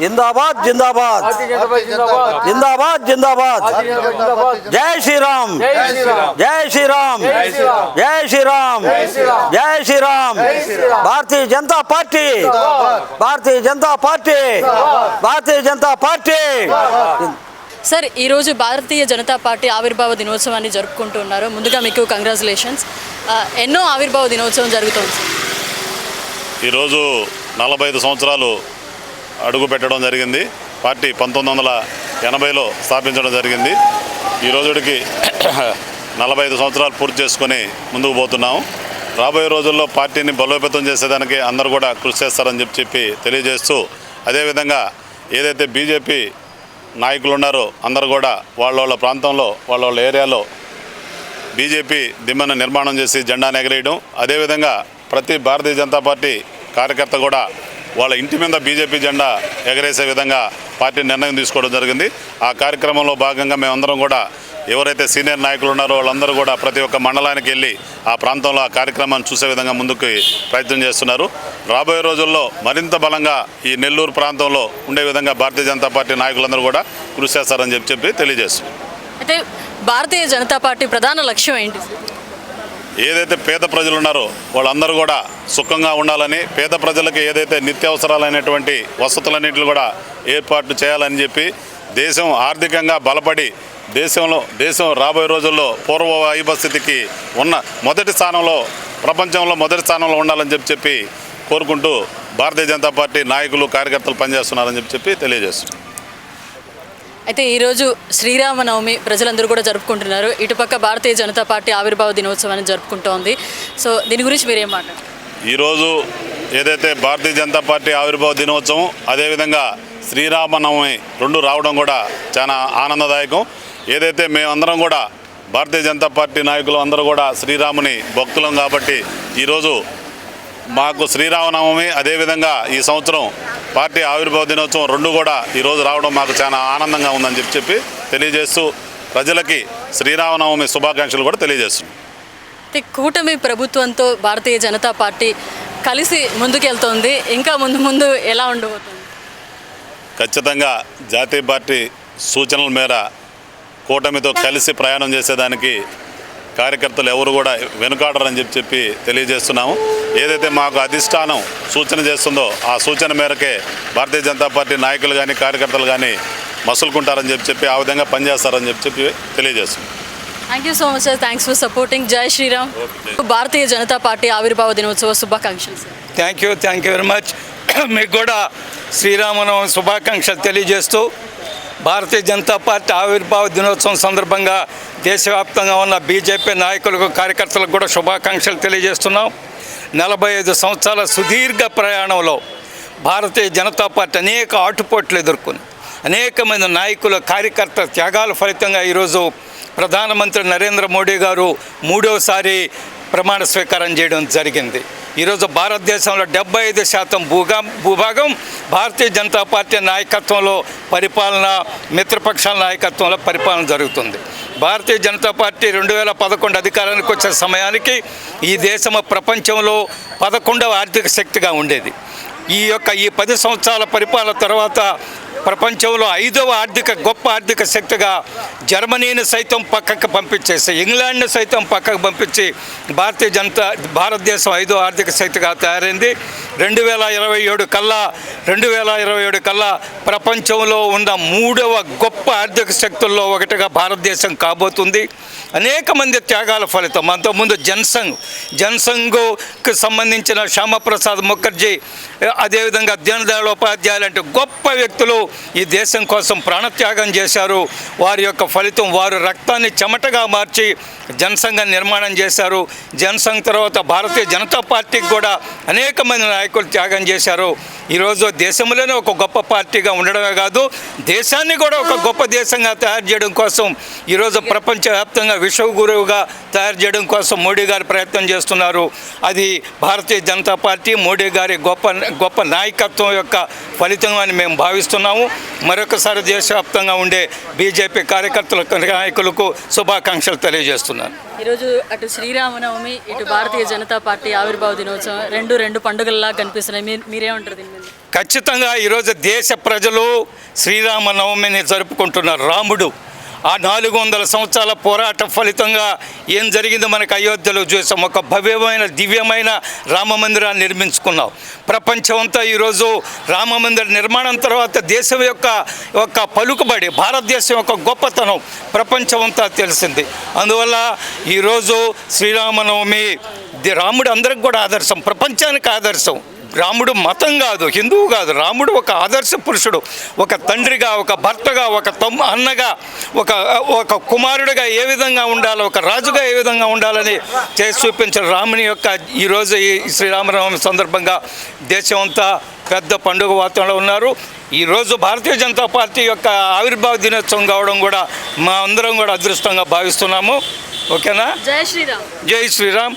జిందాబాద్ జిందాబాద్. జిందాబాద్. జిందాబాద్ జై శ్రీరామ్. జై శ్రీరామ్. జై శ్రీరామ్. జై Shriram. Bharatiya Janata Party. Bharatiya Janata Party. Bharatiya Janata Party. Sir ఈరోజు భారతీయ జనతా పార్టీ ఆవిర్భావ దినోత్సవాన్ని జరుపుకుంటున్నారు ముందుగా మీకు కంగ్రాచులేషన్స్. ఎన్నో ఆవిర్భావ దినోత్సవం జరుగుతుంది. ఈరోజు నలభై ఐదు సంవత్సరాలు అడుగు పెట్టడం జరిగింది. పార్టీ పంతొమ్మిది వందల ఎనభైలో స్థాపించడం జరిగింది. ఈ రోజుడికి నలభై ఐదు సంవత్సరాలు పూర్తి చేసుకొని ముందుకు పోతున్నాము. రాబోయే రోజుల్లో పార్టీని బలోపేతం చేసేదానికి అందరూ కూడా కృషి చేస్తారని చెప్పి చెప్పి తెలియజేస్తూ అదేవిధంగా ఏదైతే బీజేపీ నాయకులు ఉన్నారో అందరూ కూడా వాళ్ళ వాళ్ళ ప్రాంతంలో వాళ్ళ వాళ్ళ ఏరియాలో బీజేపీ దిమ్మను నిర్మాణం చేసి జెండాను ఎగరేయడం. అదేవిధంగా ప్రతి భారతీయ జనతా పార్టీ కార్యకర్త కూడా వాళ్ళ ఇంటి మీద బీజేపీ జెండా ఎగరేసే విధంగా పార్టీ నిర్ణయం తీసుకోవడం జరిగింది. ఆ కార్యక్రమంలో భాగంగా మేమందరం కూడా ఎవరైతే సీనియర్ నాయకులు ఉన్నారో వాళ్ళందరూ కూడా ప్రతి ఒక్క మండలానికి వెళ్ళి ఆ ప్రాంతంలో ఆ కార్యక్రమాన్ని చూసే విధంగా ముందుకు ప్రయత్నం చేస్తున్నారు. రాబోయే రోజుల్లో మరింత బలంగా ఈ నెల్లూరు ప్రాంతంలో ఉండే విధంగా భారతీయ జనతా పార్టీ నాయకులందరూ కూడా కృషి చేస్తారని చెప్పి చెప్పి తెలియజేస్తున్నారు అయితే భారతీయ జనతా పార్టీ ప్రధాన లక్ష్యం ఏంటి? ఏదైతే పేద ప్రజలు ఉన్నారో వాళ్ళందరూ కూడా సుఖంగా ఉండాలని పేద ప్రజలకు ఏదైతే నిత్యావసరాలైనటువంటి వసతులన్నింటిని కూడా ఏర్పాటు చేయాలని చెప్పి దేశం ఆర్థికంగా బలపడి దేశంలో దేశం రాబోయే రోజుల్లో పూర్వ వైభస్థితికి ఉన్న మొదటి స్థానంలో ప్రపంచంలో మొదటి స్థానంలో ఉండాలని చెప్పి చెప్పి కోరుకుంటూ భారతీయ జనతా పార్టీ నాయకులు కార్యకర్తలు పనిచేస్తున్నారని చెప్పి చెప్పి తెలియజేస్తున్నారు అయితే ఈరోజు శ్రీరామనవమి ప్రజలందరూ కూడా జరుపుకుంటున్నారు. ఇటుపక్క భారతీయ జనతా పార్టీ ఆవిర్భావ దినోత్సవాన్ని జరుపుకుంటోంది. సో దీని గురించి మీరేం మాట్లాడారు ఈరోజు ఏదైతే భారతీయ జనతా పార్టీ ఆవిర్భావ దినోత్సవం అదేవిధంగా శ్రీరామనవమి రెండు రావడం కూడా చాలా ఆనందదాయకం. ఏదైతే మేమందరం కూడా భారతీయ జనతా పార్టీ నాయకులు అందరూ కూడా శ్రీరాముని భక్తులం కాబట్టి ఈరోజు మాకు శ్రీరామనవమి అదేవిధంగా ఈ సంవత్సరం పార్టీ ఆవిర్భావ దినోత్సవం రెండు కూడా ఈరోజు రావడం మాకు చాలా ఆనందంగా ఉందని చెప్పి చెప్పి తెలియజేస్తూ ప్రజలకి శ్రీరామనవమి శుభాకాంక్షలు కూడా తెలియజేస్తున్నాం. కూటమి ప్రభుత్వంతో భారతీయ జనతా పార్టీ కలిసి ముందుకెళ్తోంది. ఇంకా ముందు ముందు ఎలా ఉండబోతుంది? ఖచ్చితంగా జాతీయ పార్టీ సూచనల మేర కూటమితో కలిసి ప్రయాణం చేసేదానికి కార్యకర్తలు ఎవరు కూడా వెనుకాడరని చెప్పి చెప్పి తెలియజేస్తున్నాము. ఏదైతే మాకు అధిష్టానం సూచన చేస్తుందో ఆ సూచన మేరకే భారతీయ జనతా పార్టీ నాయకులు కానీ కార్యకర్తలు కానీ మసులుకుంటారని చెప్పి చెప్పి ఆ విధంగా పనిచేస్తారని చెప్పి చెప్పి తెలియజేస్తున్నాం. Thank you so much sir thanks for supporting జై శ్రీరామ్ భారతీయ జనతా పార్టీ ఆవిర్భావ దినోత్సవ శుభాకాంక్షలు sir thank you thank you very much మీకు కూడా శ్రీరామనవమి శుభాకాంక్షలు తెలియజేస్తూ భారతీయ జనతా పార్టీ ఆవిర్భావ దినోత్సవం సందర్భంగా దేశవ్యాప్తంగా ఉన్న బీజేపీ నాయకులకు కార్యకర్తలకు కూడా శుభాకాంక్షలు తెలియజేస్తున్నాం. నలభై ఐదు సంవత్సరాల సుదీర్ఘ ప్రయాణంలో భారతీయ జనతా పార్టీ అనేక ఆటుపోట్లు ఎదుర్కొంది. అనేక మంది నాయకుల కార్యకర్త త్యాగాల ఫలితంగా ఈరోజు ప్రధానమంత్రి నరేంద్ర మోడీ గారు మూడవసారి ప్రమాణ స్వీకారం చేయడం జరిగింది. ఈరోజు భారతదేశంలో డెబ్బై ఐదు శాతం భూగా భూభాగం భారతీయ జనతా పార్టీ నాయకత్వంలో పరిపాలన మిత్రపక్షాల నాయకత్వంలో పరిపాలన జరుగుతుంది. భారతీయ జనతా పార్టీ రెండు వేల పదకొండు అధికారానికి వచ్చే సమయానికి ఈ దేశం ప్రపంచంలో పదకొండవ ఆర్థిక శక్తిగా ఉండేది. ఈ యొక్క ఈ పది సంవత్సరాల పరిపాలన తర్వాత ప్రపంచంలో ఐదవ ఆర్థిక గొప్ప ఆర్థిక శక్తిగా జర్మనీని సైతం పక్కకు పంపించేసి ఇంగ్లాండ్ని సైతం పక్కకు పంపించి భారతీయ జనతా భారతదేశం ఐదో ఆర్థిక శక్తిగా తయారైంది. రెండు వేల ఇరవై ఏడు కల్లా రెండు వేల ఇరవై ఏడు కల్లా ప్రపంచంలో ఉన్న మూడవ గొప్ప ఆర్థిక శక్తుల్లో ఒకటిగా భారతదేశం కాబోతుంది. అనేక మంది త్యాగాల ఫలితం. అంతకుముందు జన్సంగ్ జన్సంగ్కు సంబంధించిన శ్యామప్రసాద్ ముఖర్జీ అదేవిధంగా దీనదయాళ్ ఉపాధ్యాయులు లాంటి గొప్ప వ్యక్తులు ఈ దేశం కోసం ప్రాణత్యాగం చేశారు. వారి యొక్క ఫలితం వారు రక్తాన్ని చెమటగా మార్చి జనసంఘం నిర్మాణం చేశారు. జనసంఘ్ తర్వాత భారతీయ జనతా పార్టీకి కూడా అనేక మంది నాయకులు త్యాగం చేశారు. ఈరోజు దేశంలోనే ఒక గొప్ప పార్టీగా ఉండడమే కాదు దేశాన్ని కూడా ఒక గొప్ప దేశంగా తయారు చేయడం కోసం ఈరోజు ప్రపంచవ్యాప్తంగా విశ్వగురువుగా తయారు చేయడం కోసం మోడీ గారు ప్రయత్నం చేస్తున్నారు. అది భారతీయ జనతా పార్టీ మోడీ గారి గొప్ప గొప్ప నాయకత్వం యొక్క ఫలితం అని మేము భావిస్తున్నాము. మరొకసారి దేశవ్యాప్తంగా ఉండే బీజేపీ కార్యకర్తలకు నాయకులకు శుభాకాంక్షలు తెలియజేస్తున్నాను. ఈరోజు అటు శ్రీరామనవమి ఇటు భారతీయ జనతా పార్టీ ఆవిర్భావ దినోత్సవం రెండు రెండు పండుగల్లా కనిపిస్తున్నాయి. మీరు మీరేమంటారు దీని మీద? ఖచ్చితంగా ఈరోజు దేశ ప్రజలు శ్రీరామనవమిని జరుపుకుంటున్నారు. రాముడు ఆ నాలుగు వందల సంవత్సరాల పోరాట ఫలితంగా ఏం జరిగిందో మనకు అయోధ్యలో చూసాం. ఒక భవ్యమైన దివ్యమైన రామ మందిరాన్ని నిర్మించుకున్నాం. ప్రపంచం అంతా ఈరోజు రామ మందిర నిర్మాణం తర్వాత దేశం యొక్క యొక్క పలుకుబడి భారతదేశం యొక్క గొప్పతనం ప్రపంచం అంతా తెలిసింది. అందువల్ల ఈరోజు శ్రీరామనవమి రాముడు అందరికి కూడా ఆదర్శం ప్రపంచానికి ఆదర్శం. రాముడు మతం కాదు హిందువు కాదు. రాముడు ఒక ఆదర్శ పురుషుడు. ఒక తండ్రిగా ఒక భర్తగా ఒక తమ్ అన్నగా ఒక ఒక కుమారుడిగా ఏ విధంగా ఉండాలో ఒక రాజుగా ఏ విధంగా ఉండాలని చేసి చూపించిన రాముని యొక్క ఈరోజు ఈ శ్రీరామనవమి సందర్భంగా దేశం అంతా పెద్ద పండుగ వాతావరణంలో ఉన్నారు. ఈరోజు భారతీయ జనతా పార్టీ యొక్క ఆవిర్భావ దినోత్సవం కావడం కూడా మా అందరం కూడా అదృష్టంగా భావిస్తున్నాము. ఓకేనా? జై శ్రీరామ్. జై శ్రీరామ్.